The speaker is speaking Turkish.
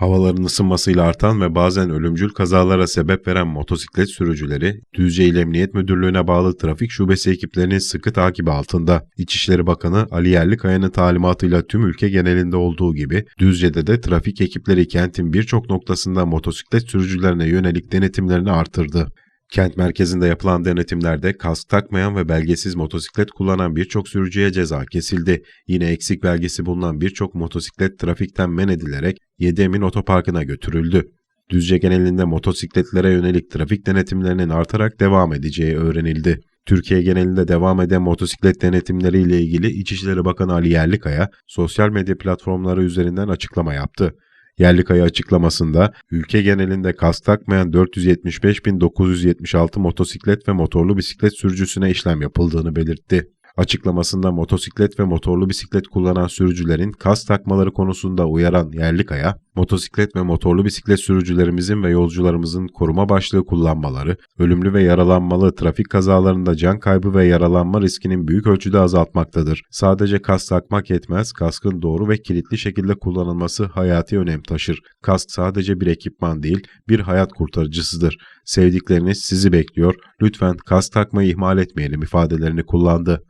Havaların ısınmasıyla artan ve bazen ölümcül kazalara sebep veren motosiklet sürücüleri, Düzce İl Emniyet Müdürlüğü'ne bağlı trafik şubesi ekiplerinin sıkı takibi altında. İçişleri Bakanı Ali Yerlikaya'nın talimatıyla tüm ülke genelinde olduğu gibi Düzce'de de trafik ekipleri kentin birçok noktasında motosiklet sürücülerine yönelik denetimlerini artırdı. Kent merkezinde yapılan denetimlerde kask takmayan ve belgesiz motosiklet kullanan birçok sürücüye ceza kesildi. Yine eksik belgesi bulunan birçok motosiklet trafikten men edilerek 7 Emin Otoparkı'na götürüldü. Düzce genelinde motosikletlere yönelik trafik denetimlerinin artarak devam edeceği öğrenildi. Türkiye genelinde devam eden motosiklet denetimleriyle ilgili İçişleri Bakanı Ali Yerlikaya sosyal medya platformları üzerinden açıklama yaptı. Yerlikaya açıklamasında ülke genelinde kask takmayan 475.976 motosiklet ve motorlu bisiklet sürücüsüne işlem yapıldığını belirtti. Açıklamasında motosiklet ve motorlu bisiklet kullanan sürücülerin kask takmaları konusunda uyaran Yerlikaya, motosiklet ve motorlu bisiklet sürücülerimizin ve yolcularımızın koruma başlığı kullanmaları, ölümlü ve yaralanmalı trafik kazalarında can kaybı ve yaralanma riskinin büyük ölçüde azaltmaktadır. Sadece kask takmak yetmez, kaskın doğru ve kilitli şekilde kullanılması hayati önem taşır. Kask sadece bir ekipman değil, bir hayat kurtarıcısıdır. Sevdikleriniz sizi bekliyor, lütfen kask takmayı ihmal etmeyelim ifadelerini kullandı.